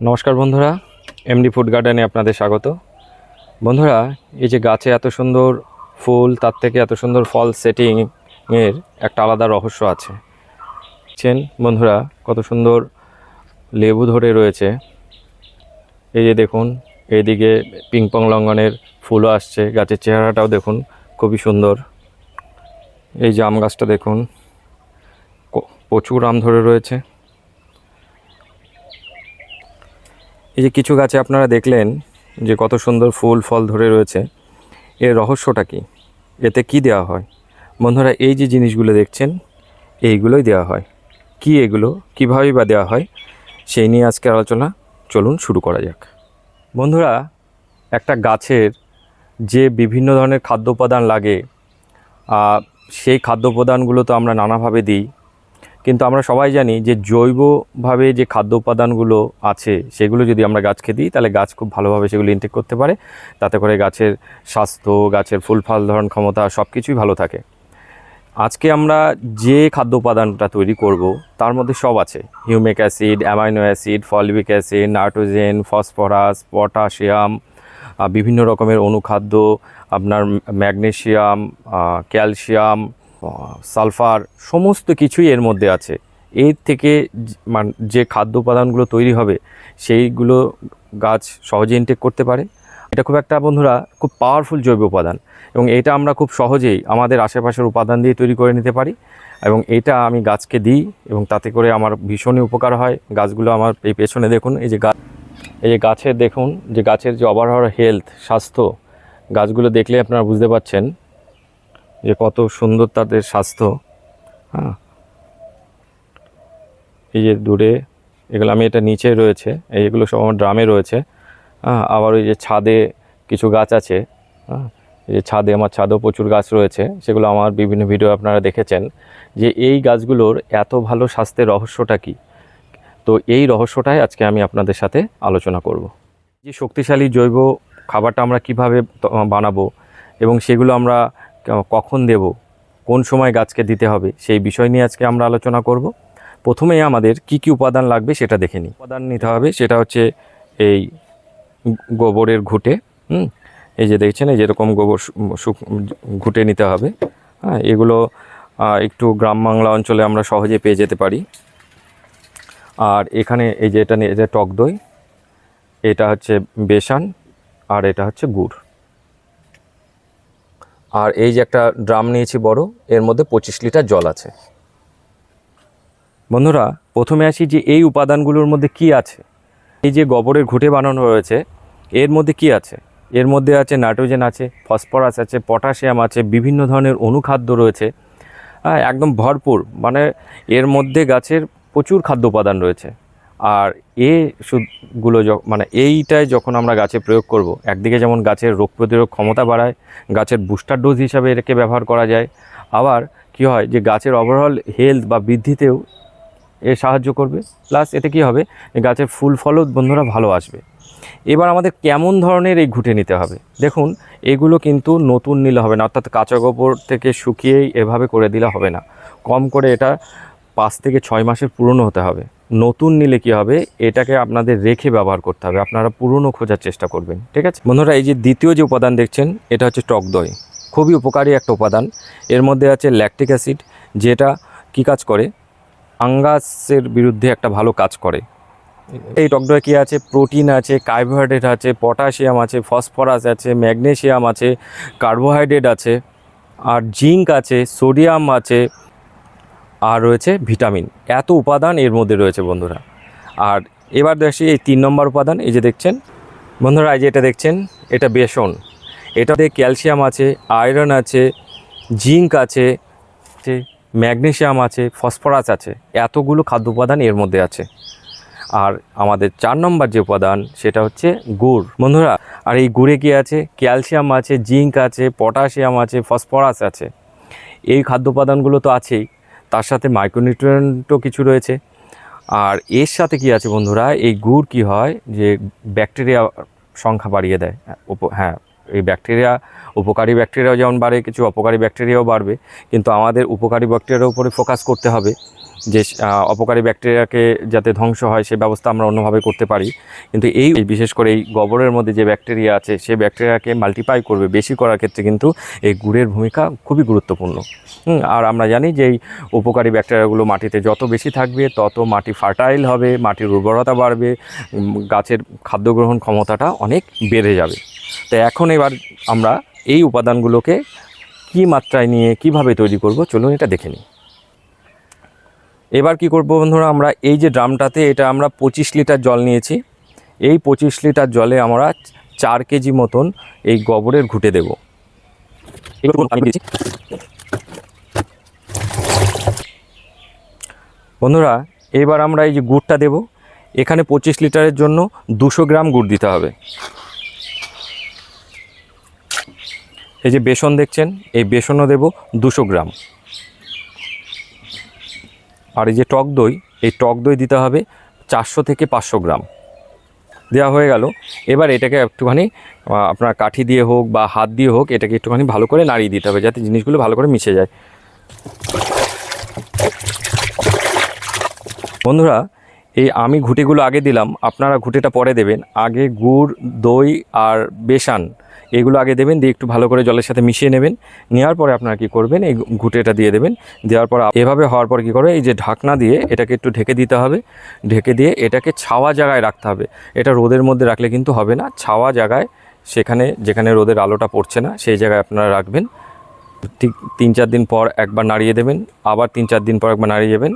নমস্কার বন্ধুরা MD food গার্ডেনে আপনাদের স্বাগত। বন্ধুরা, এই যে গাছে এত সুন্দর ফুল, তার থেকে এত সুন্দর ফল সেটিং এর একটা আলাদা রহস্য আছে। চেন বন্ধুরা, কত সুন্দর লেবু ধরে রয়েছে। এই যে দেখুন, এইদিকে পিংপং লঙ্গনের ফুলও আসছে, গাছের চেহারাটাও দেখুন, খুবই সুন্দর। এই যে আম গাছটা দেখুন প্রচুর আম ধরে রয়েছে। এই যে কিছু গাছে আপনারা দেখলেন যে কত সুন্দর ফুল, ফল ধরে রয়েছে, এর রহস্যটা কি? এতে কি দেওয়া হয়? বন্ধুরা, এই যে জিনিসগুলো দেখছেন, এইগুলোই দেওয়া হয়। কি এগুলো? কীভাবেই বা দেওয়া হয়? সেই নিয়ে আজকে আলোচনা, চলুন শুরু করা যাক। বন্ধুরা, একটা গাছের যে বিভিন্ন ধরনের খাদ্য উপাদান লাগে সেই খাদ্য উপাদানগুলো তো আমরা নানাভাবে দিই। কিন্তু আমরা সবাই জানি যে জৈবভাবে যে খাদ্য উপাদানগুলো আছে সেগুলো যদি আমরা গাছকে দিই তাহলে গাছ খুব ভালোভাবে সেগুলো ইনটেক করতে পারে। তাতে করে গাছের স্বাস্থ্য গাছের ফুল ফল ধরন ক্ষমতা সব কিছুই ভালো থাকে। আজকে আমরা যে খাদ্য উপাদানটা তৈরি করব তার মধ্যে সব আছে। Humic acid amino acid fulvic acid nitrogen phosphorus potassium বিভিন্ন রকমের অনুখাদ্য আপনার ম্যাগনেসিয়াম আহ, ক্যালসিয়াম সালফার সমস্ত কিছুই এর মধ্যে আছে। এর থেকে মান, যে খাদ্য উপাদানগুলো তৈরি হবে, সেইগুলো গাছ সহজে ইনটেক করতে পারে। এটা খুব একটা, বন্ধুরা, খুব পাওয়ারফুল জৈব উপাদান এবং এটা আমরা খুব সহজেই আমাদের আশেপাশের উপাদান দিয়ে তৈরি করে নিতে পারি এবং এটা আমি গাছকে দিই এবং তাতে করে আমার ভীষণই উপকার হয়। গাছগুলো আমার এই পেছনে দেখুন, এই যে গাছ এই যে গাছের, দেখুন, যে গাছের যে ওভারঅল হেলথ স্বাস্থ্য, গাছগুলো দেখলে আপনারা বুঝতে পারছেন যে কত সুন্দর তাদের স্বাস্থ্য। হ্যাঁ। এই যে দূরে, এগুলো আমি এটা নিচে রয়েছে, এইগুলো সব আমার ড্রামে রয়েছে। হ্যাঁ আবার ওই যে ছাদে কিছু গাছ আছে। হ্যাঁ এই যে ছাদে, আমার ছাদেও প্রচুর গাছ রয়েছে, সেগুলো আমার বিভিন্ন ভিডিও আপনারা দেখেছেন। যে এই গাছগুলোর এত ভালো স্বাস্থ্যের রহস্যটা কী? তো এই রহস্যটাই আজকে আমি আপনাদের সাথে আলোচনা করব। যে শক্তিশালী জৈব খাবারটা আমরা কীভাবে বানাবো এবং সেগুলো আমরা কখন দেব, কোন সময় গাছকে দিতে হবে, সেই বিষয় নিয়ে আজকে আমরা আলোচনা করব। প্রথমেই আমাদের কি কি উপাদান লাগবে সেটা দেখে নিই। উপাদান নিতে হবে, সেটা হচ্ছে এই গোবরের ঘুঁটে, হুম? এই যে দেখছেন, এই যেরকম গোবর ঘুঁটে নিতে হবে হ্যাঁ? এগুলো একটু গ্রাম বাংলা অঞ্চলে আমরা সহজে পেয়ে যেতে পারি। আর এখানে এই যে এটা নিয়ে টক দই, এটা হচ্ছে বেসান, আর এটা হচ্ছে গুড়। আর এই যে একটা ড্রাম নিয়েছি বড়, এর মধ্যে পঁচিশ লিটার জল আছে। বন্ধুরা, প্রথমে আসি যে এই উপাদানগুলোর মধ্যে কি আছে। এই যে গোবরের ঘুঁটে বানানো রয়েছে, এর মধ্যে কি আছে? এর মধ্যে আছে নাইট্রোজেন আছে, ফসফরাস আছে, পটাশিয়াম আছে, বিভিন্ন ধরনের অনুখাদ্য রয়েছে। হ্যাঁ একদম ভরপুর। মানে এর মধ্যে গাছের প্রচুর খাদ্য উপাদান রয়েছে। আর এ গুলো মানে এইটাই যখন আমরা গাছে প্রয়োগ করব, একদিকে যেমন গাছের রোগ প্রতিরোধ ক্ষমতা বাড়ায়, গাছের বুস্টার ডোজ হিসাবে এটাকে ব্যবহার করা যায়, আবার কি হয় যে গাছের ওভারঅল হেলথ বা বৃদ্ধিতেও এ সাহায্য করবে প্লাস এতে কি হবে গাছের ফুল ফলও বন্ধুরা ভালো আসবে। এবার আমাদের কেমন ধরনের এই ঘুঁটে নিতে হবে? দেখুন, এগুলো কিন্তু নতুন নিলে হবে না, অর্থাৎ কাঁচা গোবর থেকে শুকিয়েই এভাবে করে দিলে হবে না। কম করে এটা পাঁচ থেকে ছয় মাসের পুরনো হতে হবে। নতুন নিলে কি হবে? এটাকে আপনাদের রেখে ব্যবহার করতে হবে। আপনারা পুরনো খোঁজার চেষ্টা করবেন, ঠিক আছে? বন্ধুরা, এই যে দ্বিতীয় যে উপাদান দেখছেন, এটা হচ্ছে টক দই। খুবই উপকারী একটা উপাদান। এর মধ্যে আছে ল্যাকটিক অ্যাসিড, যেটা কি কাজ করে? আঙ্গাসের বিরুদ্ধে একটা ভালো কাজ করে। এই টক দই কী আছে? প্রোটিন আছে, কার্বোহাইড্রেট আছে, পটাশিয়াম আছে, ফসফরাস আছে, ম্যাগনেসিয়াম আছে, কার্বোহাইড্রেট আছে, আর জিঙ্ক আছে, সোডিয়াম আছে আর রয়েছে ভিটামিন। এত উপাদান এর মধ্যে রয়েছে বন্ধুরা। আর এবার দেখছি এই তিন নম্বর উপাদান, এই যে দেখছেন? বন্ধুরা, এই যে এটা দেখছেন? এটা বেসন। এটাতে ক্যালসিয়াম আছে, আয়রন আছে, জিঙ্ক আছে, ম্যাগনেশিয়াম আছে, ফসফরাস আছে। এতগুলো খাদ্য উপাদান এর মধ্যে আছে। আর আমাদের চার নম্বর যে উপাদান, সেটা হচ্ছে গুড়। বন্ধুরা, আর এই গুড়ে কি আছে? ক্যালসিয়াম আছে, জিঙ্ক আছে, পটাশিয়াম আছে, ফসফরাস আছে। এই খাদ্য উপাদানগুলো তো আছেই। তার সাথে মাইক্রোনিউট্রিয়েন্টও কিছু রয়েছে। আর এর সাথে কি আছে বন্ধুরা? এই গুড় কি হয়? যে ব্যাকটেরিয়া সংখ্যা বাড়িয়ে দেয়। হ্যাঁ এই ব্যাকটেরিয়া, উপকারী ব্যাকটেরিয়াও যেমন বাড়ে, কিছু অপকারী ব্যাকটেরিয়াও বাড়বে। কিন্তু আমাদের উপকারী ব্যাকটেরিয়ার উপরে ফোকাস করতে হবে। যে অপকারী ব্যাকটেরিয়াকে যাতে ধ্বংস হয়, সে ব্যবস্থা আমরা অন্যভাবে করতে পারি। কিন্তু এই, বিশেষ করে এই গোবরের মধ্যে যে ব্যাকটেরিয়া আছে সেই ব্যাকটেরিয়াকে মাল্টিপ্লাই করবে বেশি করার ক্ষেত্রে কিন্তু এই গুড়ের ভূমিকা খুবই গুরুত্বপূর্ণ। আর আমরা জানি যে এই উপকারী ব্যাকটেরিয়াগুলো মাটিতে যত বেশি থাকবে, তত মাটি ফার্টাইল হবে, মাটির উর্বরতা বাড়বে গাছের খাদ্য গ্রহণ ক্ষমতাটা অনেক বেড়ে যাবে। তো এখন এবার আমরা এই উপাদানগুলোকে কি মাত্রায় নিয়ে কীভাবে তৈরি করব, চলুন এটা দেখে নিই। এবার কি করব বন্ধুরা আমরা এই যে ড্রামটাতে এটা আমরা পঁচিশ লিটার জল নিয়েছি। এই পঁচিশ লিটার জলে আমরা চার কেজি মতন এই গোবরের ঘুটে দেব। বন্ধুরা এবার আমরা এই যে গুড়টা দেব। এখানে পঁচিশ লিটারের জন্য দুশো গ্রাম গুড় দিতে হবে। এই যে বেসন দেখছেন এই বেসনও দেব দুশো গ্রাম। আর এই যে টক দই, এই টক দই দিতে হবে চারশো থেকে পাঁচশো গ্রাম। দেওয়া হয়ে গেল। এবার এটাকে একটুখানি আপনার কাঠি দিয়ে হোক বা হাত দিয়ে হোক, এটাকে একটুখানি ভালো করে নাড়িয়ে দিতে হবে যাতে জিনিসগুলো ভালো করে মিশে যায়। বন্ধুরা, এই আমি ঘুঁটেগুলো আগে দিলাম, আপনারা ঘুঁটেটা পরে দেবেন। আগে গুড়, দই আর বেসান এগুলো আগে দেবেন, দিয়ে একটু ভালো করে জলের সাথে মিশিয়ে নেবেন। নেওয়ার পরে আপনারা কি করবেন, এই ঘুঁটেটা দিয়ে দেবেন। দেওয়ার পর এভাবে হওয়ার পর কি করবে এই যে ঢাকনা দিয়ে এটাকে একটু ঢেকে দিতে হবে। ঢেকে দিয়ে এটাকে ছাওয়া জায়গায় রাখতে হবে। এটা রোদের মধ্যে রাখলে কিন্তু হবে না। ছাওয়া জায়গায় সেখানে, যেখানে রোদের আলোটা পড়ছে না, সেই জায়গায় আপনারা রাখবেন। ঠিক তিন চার দিন পর একবার নাড়িয়ে দেবেন, আবার তিন চার দিন পর একবার নাড়িয়ে যাবেন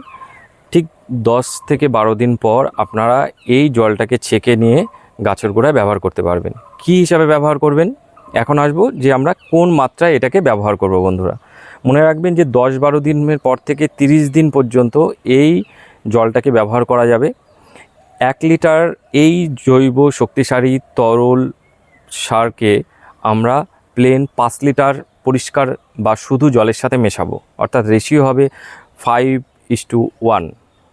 ঠিক দশ থেকে বারো দিন পর আপনারা এই জলটাকে ছেঁকে নিয়ে গাছের গোড়ায় ব্যবহার করতে পারবেন। কি হিসাবে ব্যবহার করবেন? এখন আসব যে আমরা কোন মাত্রায় এটাকে ব্যবহার করব বন্ধুরা। মনে রাখবেন যে দশ বারো দিনের পর থেকে তিরিশ দিন পর্যন্ত এই জলটাকে ব্যবহার করা যাবে। এক লিটার এই জৈব শক্তিশালী তরল সারকে আমরা প্লেন পাঁচ লিটার পরিষ্কার বা শুধু জলের সাথে মেশাবো। অর্থাৎ রেশিও হবে ফাইভ ইস টু ওয়ান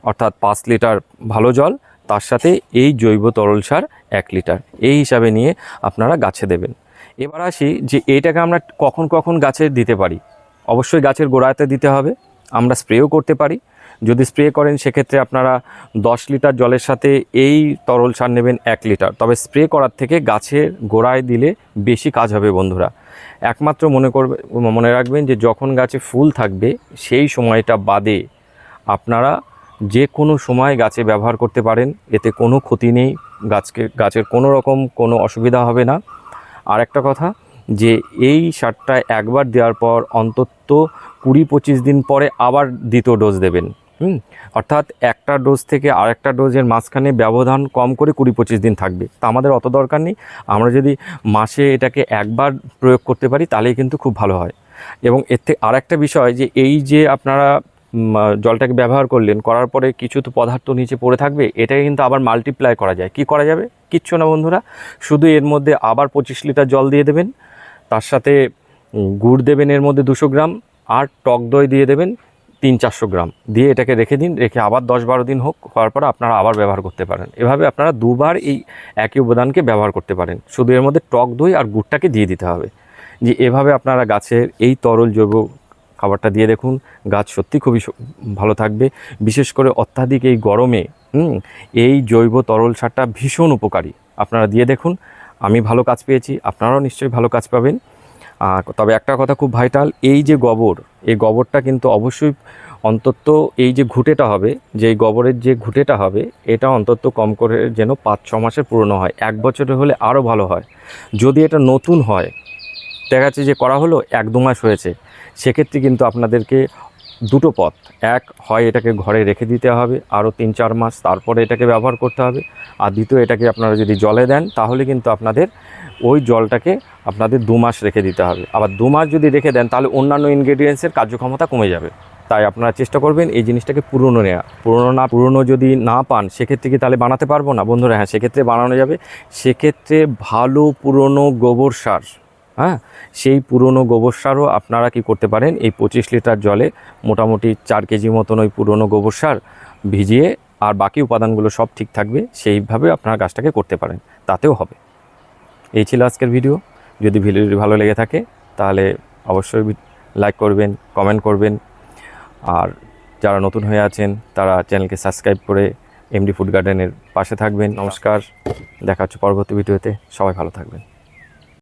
অর্থাৎ পাঁচ লিটার ভালো জল, তার সাথে এই জৈব তরল সার এক লিটার। এই হিসাবে নিয়ে আপনারা গাছে দেবেন। এবার আসি যে এইটাকে আমরা কখন কখন গাছে দিতে পারি। অবশ্যই গাছের গোড়াতে দিতে হবে, আমরা স্প্রেও করতে পারি। যদি স্প্রে করেন সেক্ষেত্রে আপনারা দশ লিটার জলের সাথে এই তরল সার নেবেন এক লিটার। তবে স্প্রে করার থেকে গাছের গোড়ায় দিলে বেশি কাজ হবে বন্ধুরা। একমাত্র মনে করবে, মনে রাখবেন যে যখন গাছে ফুল থাকবে সেই সময়টা বাদে আপনারা যে কোনো সময় গাছে ব্যবহার করতে পারেন, এতে কোনো ক্ষতি নেই, গাছকে, গাছের কোনো রকম কোনো অসুবিধা হবে না। আর একটা কথা, যে এই সারটা একবার দেওয়ার পর অন্তত কুড়ি পঁচিশ দিন পরে আবার দ্বিতীয় ডোজ দেবেন। হুম? অর্থাৎ একটা ডোজ থেকে আরেকটা ডোজের মাঝখানে ব্যবধান কম করে কুড়ি পঁচিশ দিন থাকবে। তা আমাদের অত দরকার নেই। আমরা যদি মাসে এটাকে একবার প্রয়োগ করতে পারি, তাহলেই কিন্তু খুব ভালো হয়। এবং এর থেকে আরেকটা বিষয় যে এই যে আপনারা জলটাকে ব্যবহার করলেন, করার পরে কিছু তো পদার্থ নিচে পড়ে থাকবে, এটাকে কিন্তু আবার মাল্টিপ্লাই করা যায়। কি করা যাবে? কিচ্ছু না বন্ধুরা, শুধু এর মধ্যে আবার পঁচিশ লিটার জল দিয়ে দেবেন, তার সাথে গুড় দেবেন এর মধ্যে দুশো গ্রাম, আর টক দই দিয়ে দেবেন তিন চারশো গ্রাম। দিয়ে এটাকে রেখে দিন, রেখে আবার দশ বারো দিন হোক, হওয়ার পর আপনারা আবার ব্যবহার করতে পারেন। এভাবে আপনারা দুবার এই একই উপাদানকে ব্যবহার করতে পারেন। শুধু এর মধ্যে টক দই আর গুড়টাকে দিয়ে দিতে হবে। যে এভাবে আপনারা গাছের এই তরল জৈব খাবারটা দিয়ে দেখুন, গাছ সত্যি খুবই ভালো থাকবে। বিশেষ করে অত্যাধিক এই গরমে এই জৈব তরল সারটা ভীষণ উপকারী। আপনারা দিয়ে দেখুন, আমি ভালো কাজ পেয়েছি, আপনারাও নিশ্চয়ই ভালো কাজ পাবেন। তবে একটা কথা খুব ভাইটাল, এই যে গোবর, এই গোবরটা কিন্তু অবশ্যই অন্তত এই যে ঘুঁটেটা হবে, যে গোবরের যে ঘুঁটেটা হবে, এটা অন্তত কম করে যেন পাঁচ, ছ মাসের পুরনো হয়। এক বছরের হলে আরও ভালো হয়। যদি এটা নতুন হয়, দেখা যাচ্ছে যে করা হলো, এক দু মাস হয়েছে। সেক্ষেত্রে কিন্তু আপনাদেরকে দুটো পথ। এক, হয় এটাকে ঘরে রেখে দিতে হবে, আরও তিন, চার মাস, তারপরে এটাকে ব্যবহার করতে হবে। আর দ্বিতীয়, এটাকে আপনারা যদি জলে দেন, তাহলে কিন্তু আপনাদের ওই জলটাকে আপনাদের দু মাস রেখে দিতে হবে। আবার দু মাস যদি রেখে দেন, তাহলে অন্যান্য ইনগ্রেডিয়েন্টসের কার্যক্ষমতা কমে যাবে। তাই আপনারা চেষ্টা করবেন এই জিনিসটাকে পুরনো নেওয়া পুরনো না, পুরনো যদি না পান, সেক্ষেত্রে কি তাহলে বানাতে পারব না? বন্ধুরা হ্যাঁ সেক্ষেত্রে বানানো যাবে। সেক্ষেত্রে ভালো পুরনো গোবর সার হ্যাঁ সেই পুরনো গোবর সারও আপনারা কি করতে পারেন? এই পঁচিশ লিটার জলে মোটামুটি চার কেজি মতন ওই পুরনো গোবর সার ভিজিয়ে আর বাকি উপাদানগুলো সব ঠিক থাকবে, সেইভাবে আপনারা গাছটাকে করতে পারেন। তাতেও হবে। এই ছিল আজকের ভিডিও। যদি ভিডিওটি ভালো লেগে থাকে, তাহলে অবশ্যই লাইক করবেন, কমেন্ট করবেন। আর যারা নতুন হয়ে আছেন, তারা চ্যানেলকে সাবস্ক্রাইব করে এমডি ফুড গার্ডেনের পাশে থাকবেন। নমস্কার। দেখা হচ্ছে পরবর্তী ভিডিওতে। সবাই ভালো থাকবেন।